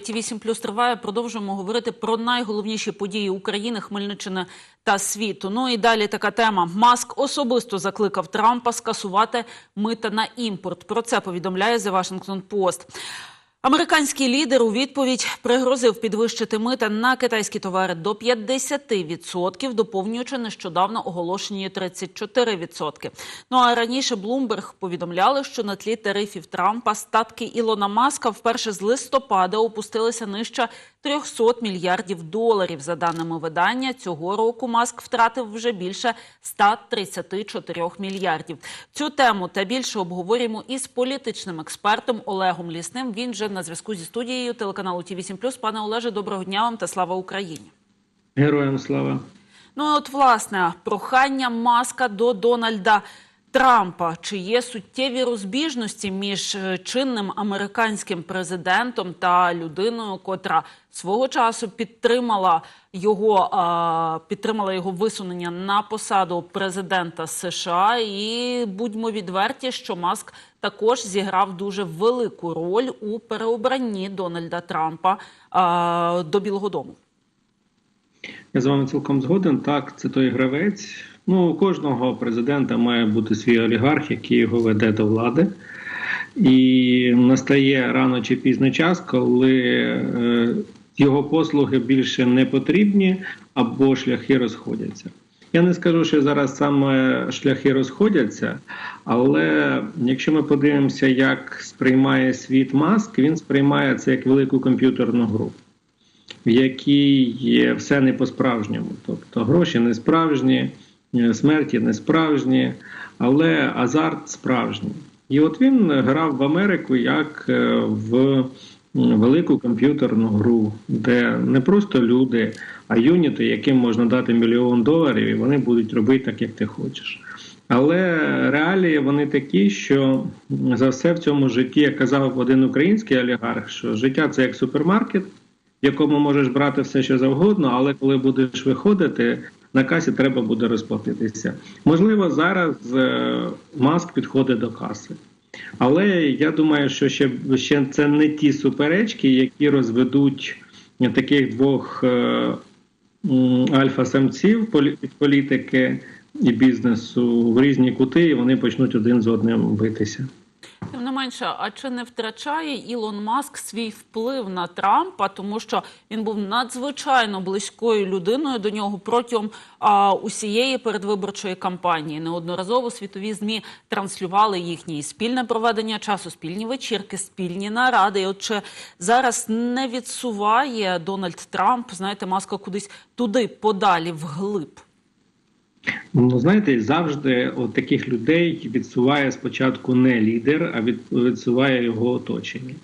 ті 8 плюс триває. Продовжуємо говорити про найголовніші події України, Хмельниччини та світу. Ну і далі така тема. Маск особисто закликав Трампа скасувати мита на імпорт. Про це повідомляє The Washington Post. Американський лідер у відповідь пригрозив підвищити мита на китайські товари до 50%, доповнюючи нещодавно оголошені 34%. Ну а раніше Блумберг повідомляли, що на тлі тарифів Трампа статки Ілона Маска вперше з листопада опустилися нижче 300 мільярдів доларів. За даними видання, цього року Маск втратив вже більше 134 мільярдів. Цю тему та більше обговорюємо із політичним експертом Олегом Лісним. Він же на зв'язку зі студією телеканалу Ті 8 Пане Олеже, доброго дня вам та слава Україні. Героям слава. Ну от власне прохання маска до Дональда Трампа. Чи є суттєві розбіжності між е, чинним американським президентом та людиною, котра свого часу підтримала його підтримала його висунення на посаду президента США? І будьмо відверті, що Маск також зіграв дуже велику роль у переобранні Дональда Трампа до Білого Дому. Я з вами цілком згоден. Так, це той гравець. Ну, у кожного президента має бути свій олігарх, який його веде до влади. І настає рано чи пізно час, коли е, його послуги більше не потрібні або шляхи розходяться. Я не скажу, що зараз саме шляхи розходяться, але якщо ми подивимося, як сприймає світ маск, він сприймає це як велику комп'ютерну гру, в якій все не по-справжньому. Тобто гроші не справжні, смерті не справжні, але азарт справжній. І от він грав в Америку як в велику комп'ютерну гру, де не просто люди, а юніти, яким можна дати мільйон доларів, і вони будуть робити так, як ти хочеш. Але реалії вони такі, що за все в цьому житті, як казав один український олігарх, що життя це як супермаркет, в якому можеш брати все, що завгодно, але коли будеш виходити, на касі треба буде розплатитися. Можливо, зараз маск підходить до каси. Але я думаю, що ще ще це не ті суперечки, які розведуть таких двох е, альфа-самців політики і бізнесу в різні кути, і вони почнуть один з одним битися. Менше, а чи не втрачає Ілон Маск свій вплив на Трампа, тому що він був надзвичайно близькою людиною до нього протягом а, усієї передвиборчої кампанії. Неодноразово світові змі транслювали їхнє спільне проведення часу, спільні вечірки, спільні наради. І От чи зараз не відсуває Дональд Трамп, знаєте, маска кудись туди подалі вглиб. Ну, знаєте, завжди от таких людей відсуває спочатку не лідер, а відсуває його оточення.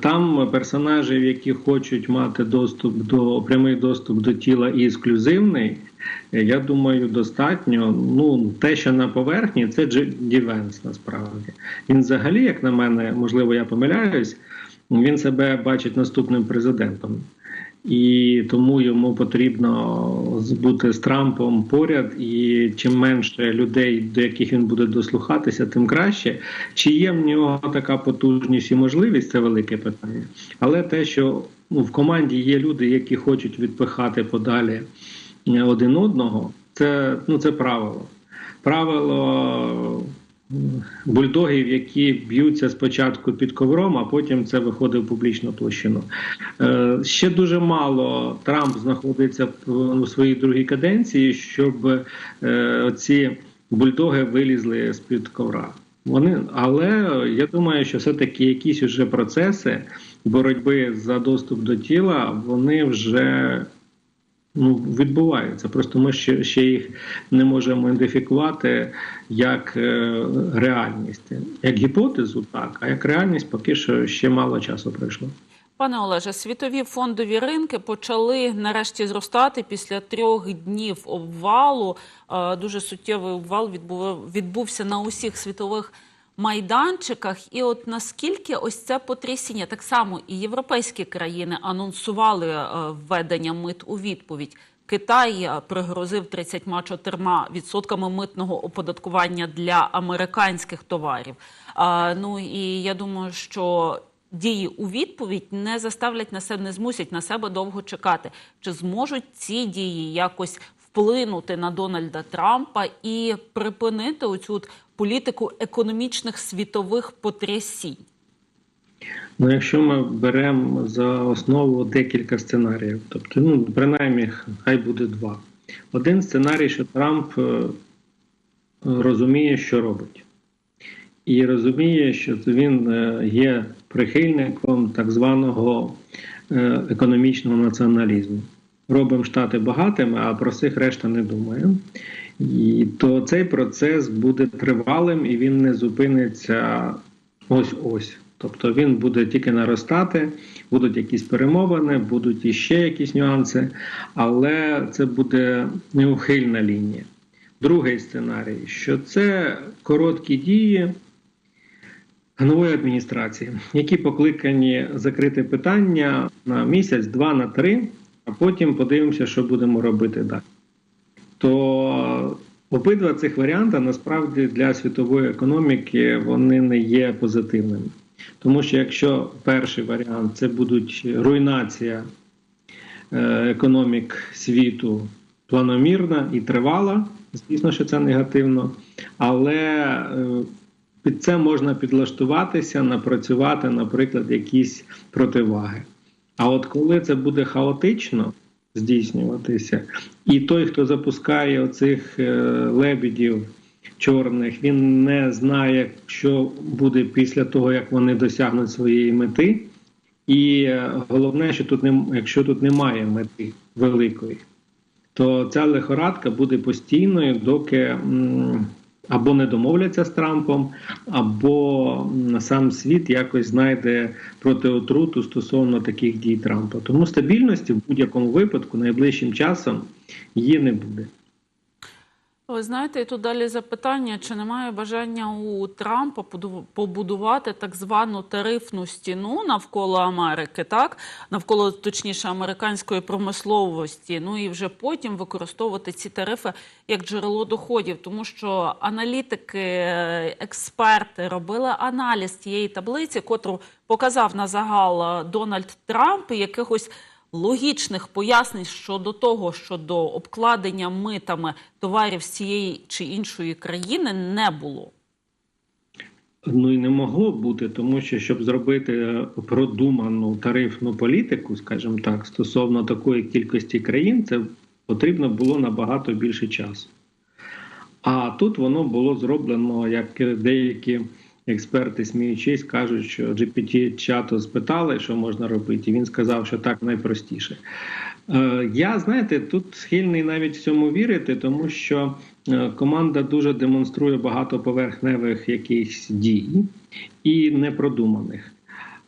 Там персонажів, які хочуть мати доступ до прямий доступ до тіла і ексклюзивний, я думаю, достатньо. Ну, те, що на поверхні, це Джеді Венс, насправді. Він взагалі, як на мене, можливо, я помиляюсь, він себе бачить наступним президентом і тому йому потрібно бути з Трампом поряд. І чим менше людей, до яких він буде дослухатися, тим краще. Чи є в нього така потужність і можливість це велике питання. Але те, що ну, в команді є люди, які хочуть відпихати подалі один одного, це ну це правило. Правило бульдогів, які б'ються спочатку під ковром, а потім це виходить в публічну площину. Е, ще дуже мало Трамп знаходиться у своїй другій каденції, щоб е, ці бульдоги вилізли з під ковра. Вони, але я думаю, що все-таки якісь вже процеси боротьби за доступ до тіла, вони вже ну, відбуваються. Просто ми ще ще їх не можемо ідентифікувати як е, реальність, як гіпотезу, так а як реальність, поки що ще мало часу пройшло. Пане Олеже, світові фондові ринки почали нарешті зростати після трьох днів обвалу. Дуже суттєвий обвал відбувся на усіх світових майданчиках. І от наскільки ось це потрясіння, так само і європейські країни анонсували введення мит у відповідь. Китай пригрозив 34% митного оподаткування для американських товарів. Ну і я думаю, що дії у відповідь не заставлять на себе, не змусять на себе довго чекати. Чи зможуть ці дії якось вплинути на Дональда Трампа і припинити оцю політику економічних світових потрясінь? Ну, якщо ми беремо за основу декілька сценаріїв, тобто, ну, принаймні, хай буде два. Один сценарій, що Трамп е, розуміє, що робить, і розуміє, що він е, є прихильником так званого е, економічного націоналізму. Робимо штати багатими, а про всіх решта не думаємо. І то цей процес буде тривалим і він не зупиниться ось-ось. Тобто він буде тільки наростати, будуть якісь перемовини, будуть іще якісь нюанси, але це буде неухильна лінія. Другий сценарій, що це короткі дії нової адміністрації, які покликані закрити питання на місяць, два, на три, а потім подивимося, що будемо робити далі. То обидва цих варіанти насправді для світової економіки вони не є позитивними. Тому що якщо перший варіант це будуть руйнація е, економік світу планомірна і тривала, звісно, що це негативно, але е, під це можна підлаштуватися, напрацювати, наприклад, якісь противаги. А от коли це буде хаотично здійснюватися, і той, хто запускає оцих е, лебідів чорних, він не знає, що буде після того, як вони досягнуть своєї мети. І е, головне, що тут не якщо тут немає мети великої, то ця лихорадка буде постійною, доки або не домовляться з Трампом, або сам світ якось знайде протиотруту стосовно таких дій Трампа. Тому стабільності в будь-якому випадку найближчим часом її не буде. Ви знаєте, і тут далі запитання: чи немає бажання у Трампа побудувати так звану тарифну стіну навколо Америки, так навколо точніше американської промисловості? Ну і вже потім використовувати ці тарифи як джерело доходів, тому що аналітики, е, експерти робили аналіз цієї таблиці, котру показав на загал е, Дональд Трамп, і якихось логічних пояснень щодо того, що до обкладення митами товарів з цієї чи іншої країни не було. Ну і не могло бути, тому що щоб зробити продуману тарифну політику, скажімо так, стосовно такої кількості країн, це потрібно було набагато більше часу. А тут воно було зроблено, як деякі експерти, сміючись, кажуть, що gpt чату спитали, що можна робити, і він сказав, що так найпростіше. Е, Я знаєте, тут схильний навіть в цьому вірити, тому що е, команда дуже демонструє багатоповерхневих якихось дій і непродуманих.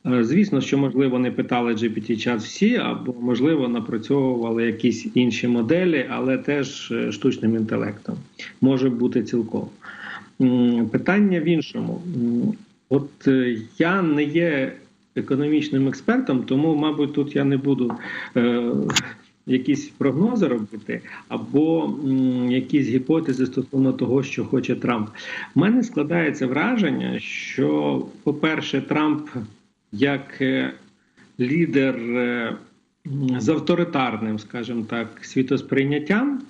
Е, Звісно, що можливо не питали GPT-чат всі, або можливо напрацьовували якісь інші моделі, але теж штучним інтелектом може бути цілком. Питання в іншому. От е, я не є економічним експертом, тому, мабуть, тут я не буду е, якісь прогнози робити, або м, якісь гіпотези стосовно того, що хоче Трамп. У мене складається враження, що, по-перше, Трамп як е, лідер е, з авторитарним, скажімо так, світосприйняттям,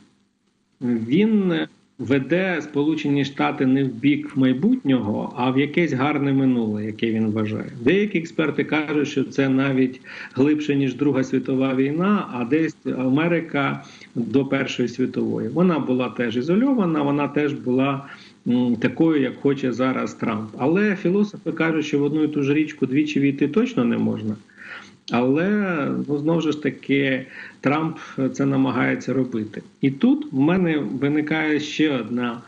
він веде Сполучені Штати не в бік майбутнього, а в якесь гарне минуле, яке він вважає. Деякі експерти кажуть, що це навіть глибше ніж Друга світова війна, а десь Америка до Першої світової. Вона була теж ізольована, вона теж була такою, як хоче зараз Трамп. Але філософи кажуть, що в одну і ту ж річку двічі війти точно не можна. Але ну знову ж таки Трамп це намагається робити. І тут в мене виникає ще одна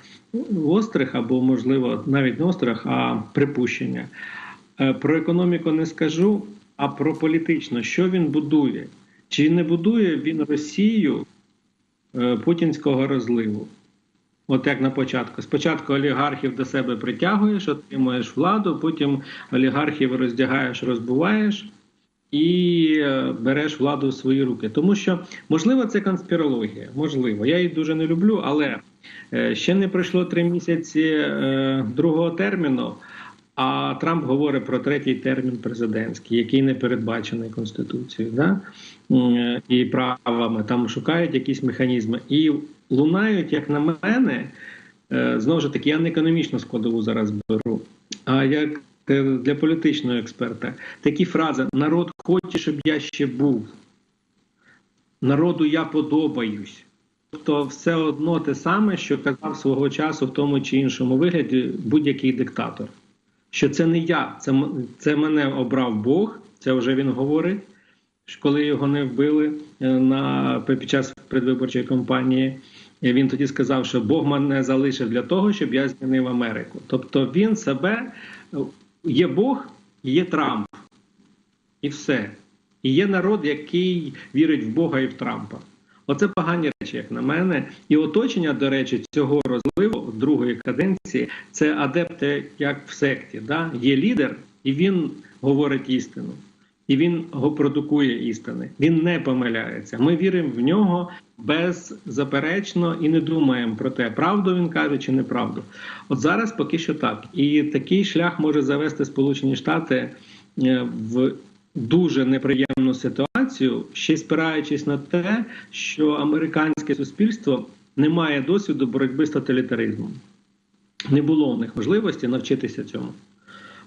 острих, або можливо навіть не острих, а припущення. Е, Про економіку не скажу, а про політично, що він будує, чи не будує він Росію е, путінського розливу? От як на початку. Спочатку олігархів до себе притягуєш, отримуєш владу, потім олігархів роздягаєш, розбуваєш і е, береш владу в свої руки. Тому що, можливо, це конспірологія. Можливо, я її дуже не люблю, але е, ще не пройшло три місяці е, другого терміну. А Трамп говорить про третій термін президентський, який не передбачений Конституцією, да? І правами. Там шукають якісь механізми. І лунають, як на мене, знову ж таки, я не економічну складову зараз беру, а як для політичного експерта. Такі фрази: народ хоче, щоб я ще був. Народу я подобаюсь. Тобто, все одно те саме, що казав свого часу в тому чи іншому вигляді будь-який диктатор. Що це не я, це, це мене обрав Бог, це вже він говорить, коли його не вбили е, на, під час предвиборчої кампанії. Він тоді сказав, що Бог мене залишив для того, щоб я змінив Америку. Тобто він себе е, є Бог, і є Трамп, і все. І є народ, який вірить в Бога і в Трампа. Оце погані речі, як на мене. І оточення, до речі, цього розливу другої каденції це адепти, як в секті. Да? Є лідер, і він говорить істину. І він го- продукує істини. Він не помиляється. Ми віримо в нього беззаперечно і не думаємо про те, правду він каже чи неправду. От зараз поки що так. І такий шлях може завести Сполучені Штати е, в дуже неприємну ситуацію, ще спираючись на те, що американське суспільство не має досвіду боротьби з тоталітаризмом. Не було у них можливості навчитися цьому.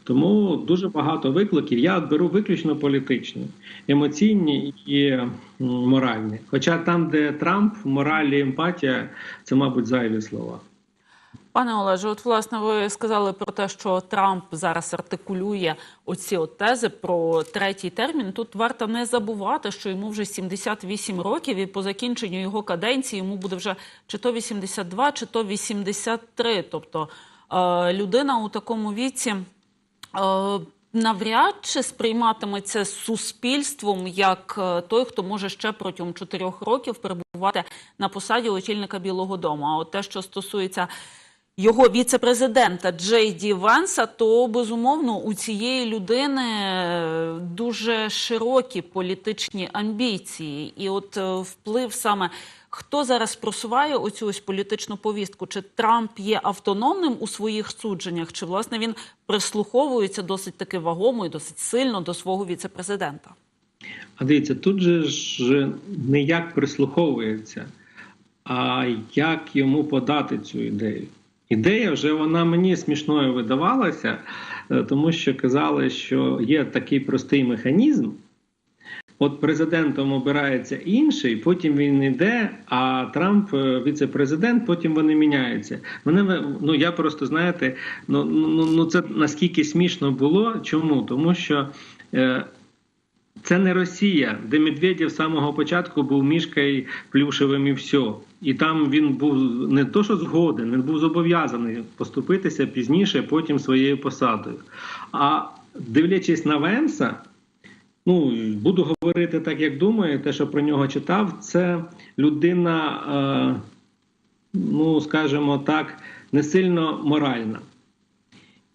Тому дуже багато викликів. Я беру виключно політичні, емоційні і моральні. Хоча там, де Трамп, мораль і емпатія це, мабуть, зайві слова. Пане Олеже, от власне ви сказали про те, що Трамп зараз артикулює оці от тези про третій термін. Тут варто не забувати, що йому вже 78 років, і по закінченню його каденції йому буде вже чи то 82, чи то 83. Тобто е, людина у такому віці. Е, Навряд чи сприйматиметься суспільством як е, той, хто може ще протягом чотирьох років перебувати на посаді очільника Білого Дому. А от те, що стосується його віце-президента Джей Ді Венса, то безумовно у цієї людини е, дуже широкі політичні амбіції, і от вплив саме хто зараз просуває оцю ось політичну повістку? Чи Трамп є автономним у своїх судженнях, чи власне він прислуховується досить таки вагомо і досить сильно до свого віце-президента? А дивіться, тут же ж не як прислуховується, а як йому подати цю ідею. Ідея вже вона мені смішною видавалася, е, тому що казали, що є такий простий механізм. От президентом обирається інший, потім він йде, а Трамп е, віце-президент, потім вони міняються. Ви- ну я просто знаєте, ну ну ну це наскільки смішно було. Чому? Тому що е, це не Росія, де Медведєв з самого початку був мішкою плюшевим і все. І там він був не то, що згоден, він був зобов'язаний поступитися пізніше, потім своєю посадою. А дивлячись на Венса, ну буду говорити так, як думаю, те, що про нього читав, це людина, е, ну скажімо так, не сильно моральна.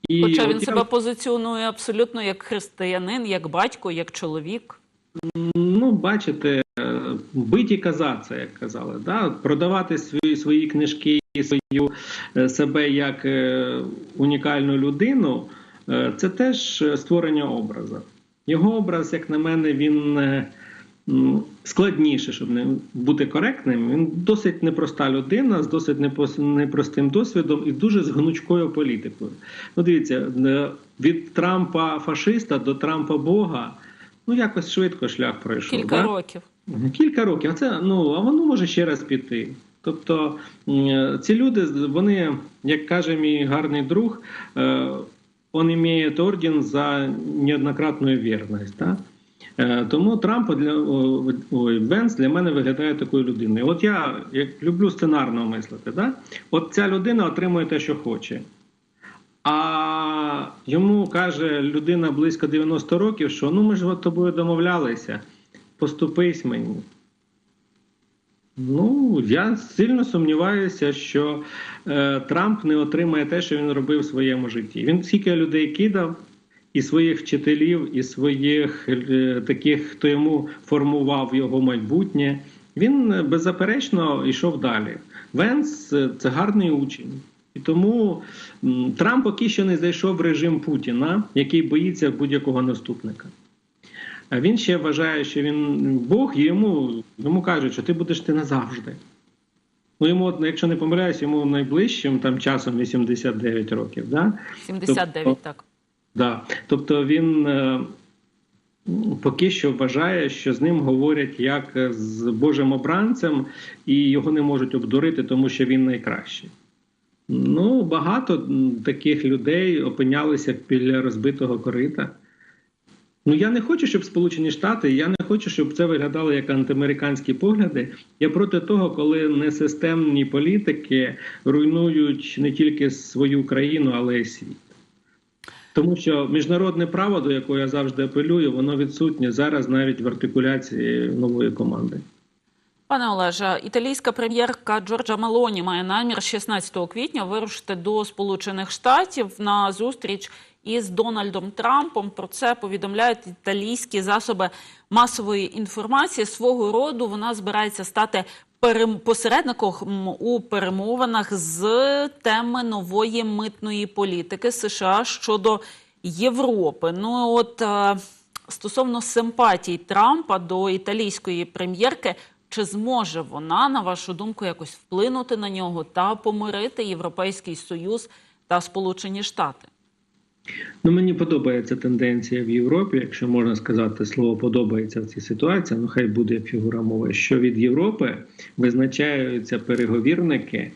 І Хоча от він я- себе позиціонує абсолютно як християнин, як батько, як чоловік. Ну, бачите, е, биті казаться, як казали, да? продавати свої, свої книжки, свою е, себе як е, унікальну людину, це теж створення образу. Його образ, як на мене, він е, складніше, щоб не бути коректним. Він досить непроста людина з досить непростим досвідом і дуже з гнучкою політикою. Ну, дивіться, е, від Трампа фашиста до Трампа Бога. Ну, якось швидко шлях пройшов. Кілька да? років. Кілька років. А це ну а воно може ще раз піти. Тобто ці люди, вони, як каже мій гарний друг, е, он має орден за неоднократну вірність. Да? Е, Тому Трамп для ой, Венс для мене виглядає такою людиною. От я як люблю сценарно мислити, да? от ця людина отримує те, що хоче. А йому каже людина близько 90 років, що ну ми ж от тобою домовлялися, поступись мені. Ну, я сильно сумніваюся, що е, Трамп не отримає те, що він робив в своєму житті. Він скільки людей кидав, і своїх вчителів, і своїх е, таких, хто йому формував його майбутнє. Він е, беззаперечно йшов далі. Венс е, це гарний учень. І тому Трамп поки що не зайшов в режим Путіна, який боїться будь-якого наступника. А він ще вважає, що він Бог, і йому, йому кажуть, що ти будеш ти назавжди. Ну, йому, якщо не помиляюсь, йому найближчим там часом 89 років. Да? 79, Тобто- так. Да. Тобто він е, поки що вважає, що з ним говорять як з Божим обранцем, і його не можуть обдурити, тому що він найкращий. Ну, багато таких людей опинялися біля розбитого корита. Ну, я не хочу, щоб Сполучені Штати, я не хочу, щоб це виглядало як антиамериканські погляди. Я проти того, коли несистемні політики руйнують не тільки свою країну, але й світ. Тому що міжнародне право, до якого я завжди апелюю, воно відсутнє зараз навіть в артикуляції нової команди. Пане Олеже, італійська прем'єрка Джорджа Мелоні має намір 16 квітня вирушити до Сполучених Штатів на зустріч із Дональдом Трампом. Про це повідомляють італійські засоби масової інформації. Свого роду вона збирається стати посередником у перемовинах з теми нової митної політики США щодо Європи. Ну от е, стосовно симпатій Трампа до італійської прем'єрки. Чи зможе вона, на вашу думку, якось вплинути на нього та помирити Європейський Союз та Сполучені Штати? Ну, мені подобається тенденція в Європі, якщо можна сказати слово подобається в цій ситуації, ну хай буде фігура мови, що від Європи визначаються переговірники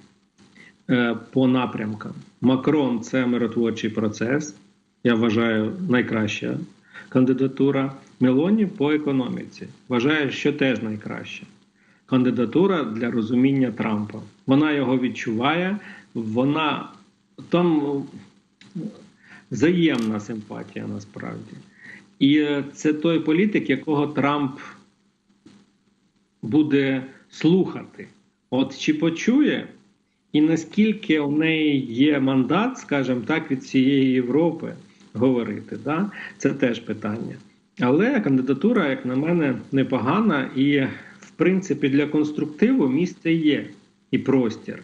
е, по напрямкам. Макрон це миротворчий процес, я вважаю, найкраща кандидатура. Мелоні по економіці. Вважаю, що теж найкраща. Кандидатура для розуміння Трампа. Вона його відчуває, вона там взаємна симпатія насправді. І е, це той політик, якого Трамп буде слухати. От чи почує, і наскільки у неї є мандат, скажімо так, від цієї Європи говорити, да? це теж питання. Але кандидатура, як на мене, непогана, і в принципі для конструктиву місце є і простір.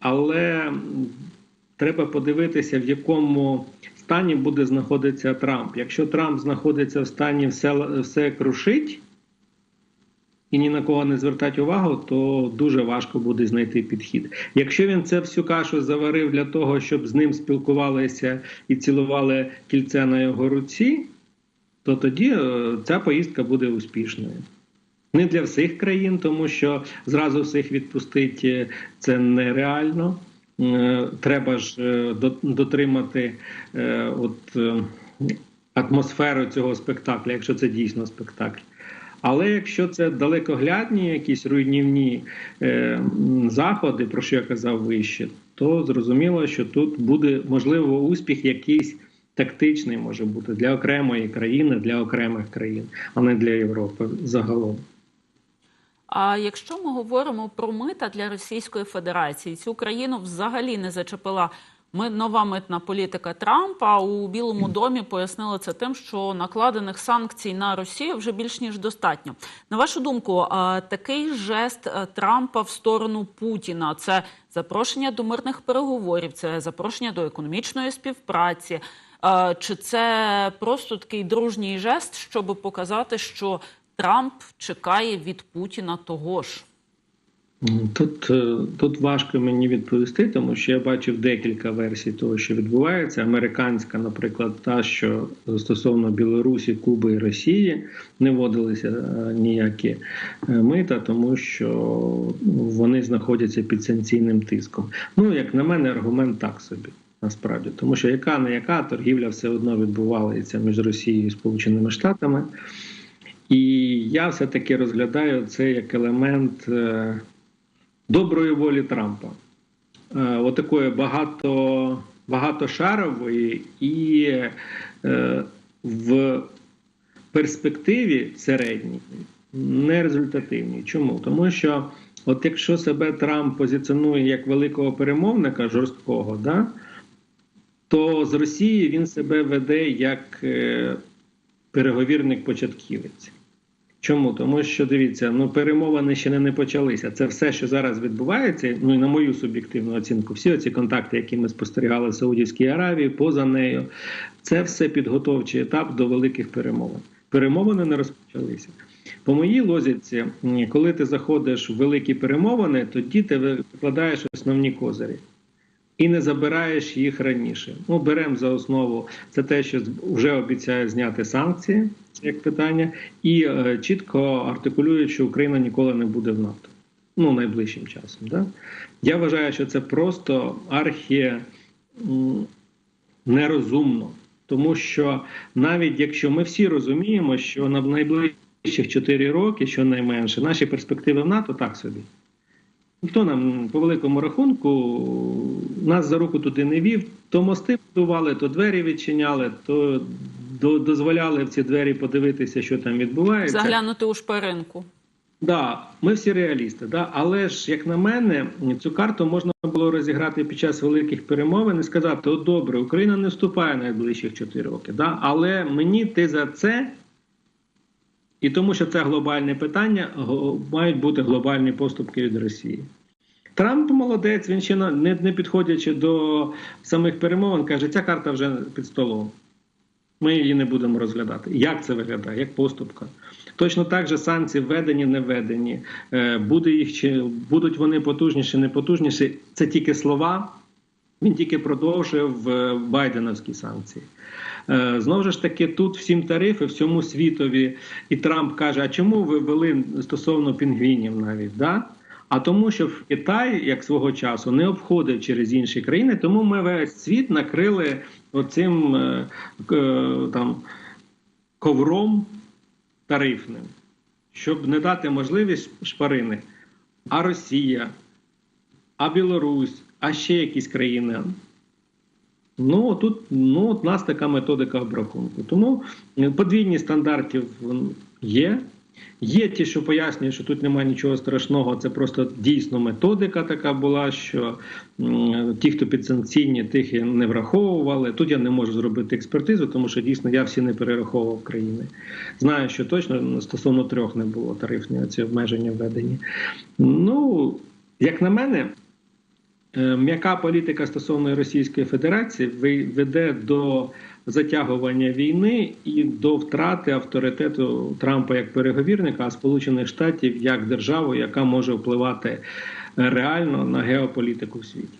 Але треба подивитися, в якому стані буде знаходитися Трамп. Якщо Трамп знаходиться в стані все, все крушить і ні на кого не звертати увагу, то дуже важко буде знайти підхід. Якщо він це всю кашу заварив для того, щоб з ним спілкувалися і цілували кільце на його руці, то тоді е, ця поїздка буде успішною. Не для всіх країн, тому що зразу всіх відпустити це нереально. Е, Треба ж е, дотримати е, от, атмосферу цього спектакля, якщо це дійсно спектакль. Але якщо це далекоглядні, якісь руйнівні е, заходи, про що я казав вище, то зрозуміло, що тут буде можливо успіх якийсь тактичний може бути для окремої країни, для окремих країн, а не для Європи загалом. А якщо ми говоримо про мита для Російської Федерації, цю країну взагалі не зачепила ми нова митна політика Трампа. У Білому домі пояснили це тим, що накладених санкцій на Росію вже більш ніж достатньо. На вашу думку, такий жест Трампа в сторону Путіна це запрошення до мирних переговорів, це запрошення до економічної співпраці. Чи це просто такий дружній жест, щоб показати, що Трамп чекає від Путіна того ж? Тут, е, тут важко мені відповісти, тому що я бачив декілька версій того, що відбувається. Американська, наприклад, та, що стосовно Білорусі, Куби і Росії не вводилися е, ніякі е, мита, тому що вони знаходяться під санкційним тиском. Ну, як на мене, аргумент так собі. Насправді, тому що яка не яка торгівля все одно відбувається між Росією і Сполученими Штатами, і я все таки розглядаю це як елемент е, доброї волі Трампа. Е, Отакої багато, багатошарової і е, в перспективі середній не результативній. Чому? Тому що, от якщо себе Трамп позиціонує як великого перемовника жорсткого, да, то з Росії він себе веде як переговірник початківець. Чому? Тому що дивіться, ну перемовини ще не, не почалися. Це все, що зараз відбувається. Ну і на мою суб'єктивну оцінку, всі ці контакти, які ми спостерігали в Саудівській Аравії, поза нею, це все підготовчий етап до великих перемовин. Перемовини не розпочалися. По моїй лозіці, коли ти заходиш в великі перемовини, тоді ти викладаєш основні козирі і не забираєш їх раніше. Ну, беремо за основу це те, що вже обіцяє зняти санкції як питання, і е, чітко артикулюють, що Україна ніколи не буде в НАТО. Ну, найближчим часом. Да? Я вважаю, що це просто архі нерозумно. Тому що навіть якщо ми всі розуміємо, що на найближчих 4 роки, щонайменше, наші перспективи в НАТО так собі. Ніхто нам по великому рахунку нас за руку туди не вів, то мости будували, то двері відчиняли, то до- дозволяли в ці двері подивитися, що там відбувається. Заглянути у шпаринку. Да, ми всі реалісти, да. але ж, як на мене, цю карту можна було розіграти під час великих перемовин і сказати: от добре, Україна не вступає найближчих 4 роки, да, але мені ти за це. І тому, що це глобальне питання, мають бути глобальні поступки від Росії. Трамп молодець, він ще не, не підходячи до самих перемовин, каже, ця карта вже під столом. Ми її не будемо розглядати. Як це виглядає? Як поступка? Точно так же санкції введені, не введені. Е, Буде їх чи будуть вони потужніші, не потужніші. Це тільки слова. Він тільки продовжив е, байденовські санкції. Е, Знову ж таки, тут всім тарифи, всьому світові, і Трамп каже: а чому ви ввели стосовно пінгвінів навіть? Да? А тому, що в Китай, як свого часу, не обходив через інші країни, тому ми весь світ накрили оцим е, там ковром тарифним, щоб не дати можливість шпарини. А Росія, а Білорусь, а ще якісь країни. Ну тут ну, от нас така методика обрахунку. Тому е, подвійні стандартів є. Є ті, що пояснюють, що тут немає нічого страшного, це просто дійсно методика така була, що ті, хто підсанкційні, тих і не враховували. Тут я не можу зробити експертизу, тому що дійсно я всі не перераховував країни. Знаю, що точно стосовно трьох не було тарифні ці обмеження введені. Ну, як на мене, М'яка політика стосовно Російської Федерації веде до затягування війни і до втрати авторитету Трампа як переговірника, а Сполучених Штатів як державу, яка може впливати е, реально на геополітику в світі.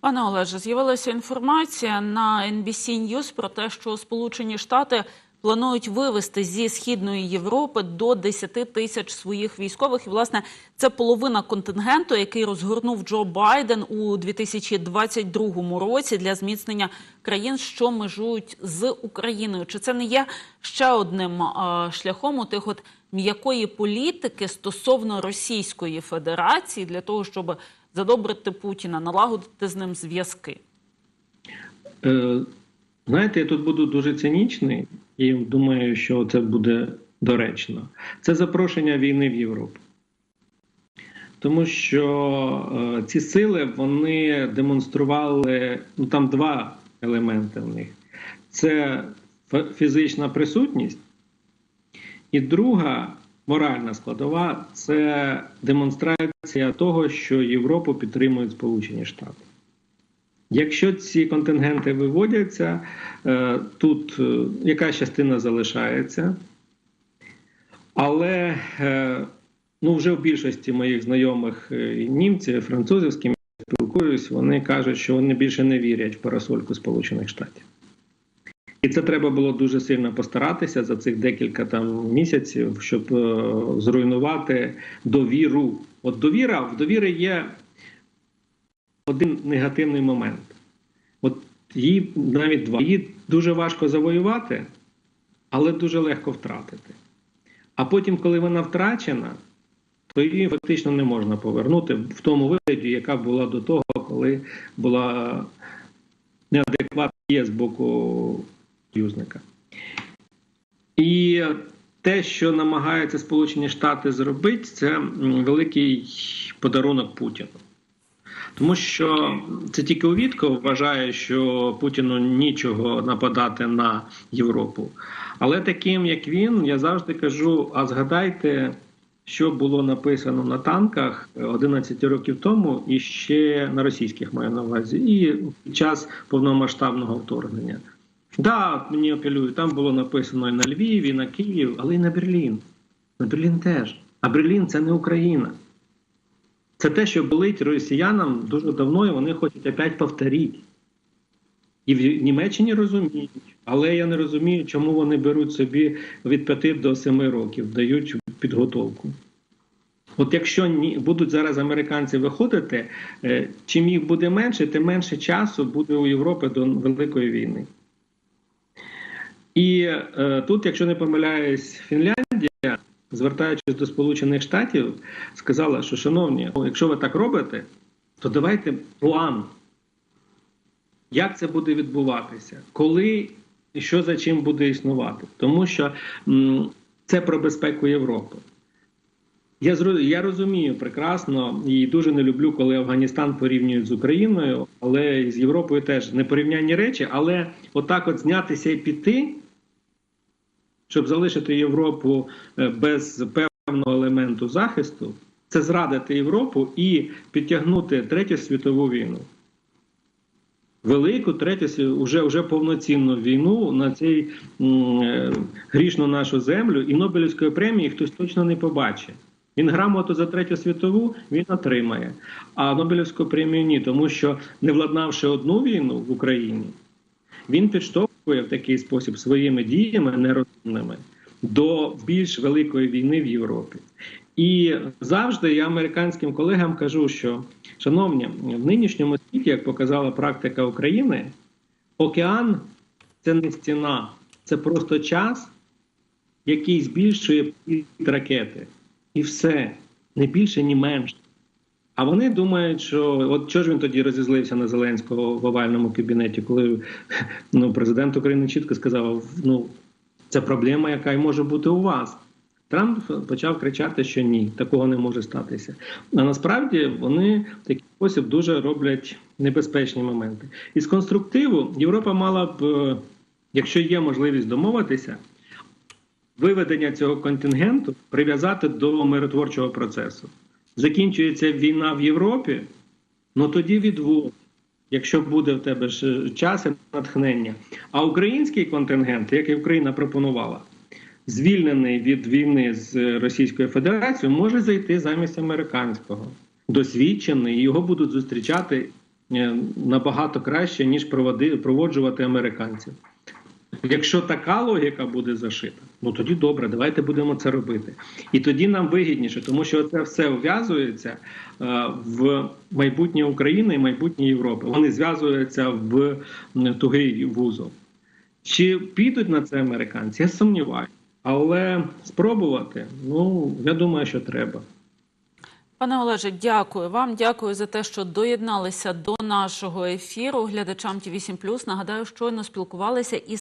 Пане Олеже, з'явилася інформація на NBC News про те, що Сполучені Штати планують вивести зі східної Європи до 10 тисяч своїх військових. І власне це половина контингенту, який розгорнув Джо Байден у 2022 році для зміцнення країн, що межують з Україною. Чи це не є ще одним шляхом у тих от м'якої політики стосовно Російської Федерації для того, щоб задобрити Путіна, налагодити з ним зв'язки? Е, Знаєте, я тут буду дуже цинічний і думаю, що це буде доречно. Це запрошення війни в Європу. Тому що е, ці сили вони демонстрували ну там два елементи в них: це фізична присутність, і друга моральна складова це демонстрація того, що Європу підтримують Сполучені Штати. Якщо ці контингенти виводяться, е, тут е, якась частина залишається, але е, ну, вже в більшості моїх знайомих німців, французів, з ким я спілкуюсь, вони кажуть, що вони більше не вірять в парасольку Сполучених Штатів. І це треба було дуже сильно постаратися за цих декілька там місяців, щоб зруйнувати довіру. От довіра в довірі є один негативний момент. От її навіть два. Її дуже важко завоювати, але дуже легко втратити. А потім, коли вона втрачена, то її фактично не можна повернути в тому вигляді, яка була до того, коли була неадекватна з боку союзника. І те, що намагаються Сполучені Штати зробити, це великий подарунок Путіну. Тому що це тільки Увітко вважає, що Путіну нічого нападати на Європу. Але таким як він, я завжди кажу: а згадайте, що було написано на танках 11 років тому, і ще на російських маю на увазі, і під час повномасштабного вторгнення. Да, мені апелюють, там було написано і на Львів, і на Київ, але і на Берлін. На Берлін теж. А Берлін це не Україна. Це те, що болить росіянам дуже давно, і вони хочуть опять повторити. І в Німеччині розуміють, але я не розумію, чому вони беруть собі від 5 до 7 років, дають підготовку. От якщо будуть зараз американці виходити, е, чим їх буде менше, тим менше часу буде у Європи до Великої війни. І е, тут, якщо не помиляюсь, Фінляндія, звертаючись до Сполучених Штатів, сказала, що, шановні, ну, якщо ви так робите, то давайте план, як це буде відбуватися, коли і що за чим буде існувати. Тому що м, це про безпеку Європи. Я я розумію прекрасно і дуже не люблю, коли Афганістан порівнюють з Україною, але з Європою теж непорівнянні речі. Але отак, от знятися і піти, щоб залишити Європу е, без певного елементу захисту, це зрадити Європу і підтягнути третю світову війну. Велику третю уже, уже повноцінну війну на цій е, грішну нашу землю, і Нобелівської премії хтось точно не побачить. Він грамоту за третю світову він отримає, а Нобелівську премію ні, тому що не владнавши одну війну в Україні, він підштовхує в такий спосіб своїми діями нерозумними до більш великої війни в Європі. І завжди я американським колегам кажу, що шановні, в нинішньому світі, як показала практика України, океан це не стіна, це просто час, який збільшує ракети. І все, не більше, ні менше. А вони думають, що от чого ж він тоді розізлився на Зеленського в овальному кабінеті, коли ну, президент України чітко сказав: ну, це проблема, яка й може бути у вас. Трамп почав кричати, що ні, такого не може статися. А насправді вони в такий спосіб дуже роблять небезпечні моменти. Із конструктиву Європа мала б, е, якщо є можливість домовитися, виведення цього контингенту прив'язати до миротворчого процесу. Закінчується війна в Європі, ну тоді відвод, якщо буде в тебе ж час і натхнення. А український контингент, як і Україна пропонувала, звільнений від війни з Російською Федерацією, може зайти замість американського. Досвідчений, його будуть зустрічати е, набагато краще, ніж проводжувати американців. Якщо така логіка буде зашита, ну тоді добре, давайте будемо це робити. І тоді нам вигідніше, тому що це все вв'язується е, в майбутнє України і майбутнє Європи. Вони зв'язуються в тугий вузол. Чи підуть на це американці? Я сумніваюся. Але спробувати, ну я думаю, що треба. Пане Олеже, дякую вам. Дякую за те, що доєдналися до нашого ефіру. Глядачам ТІВІ 7+. Нагадаю, щойно спілкувалися із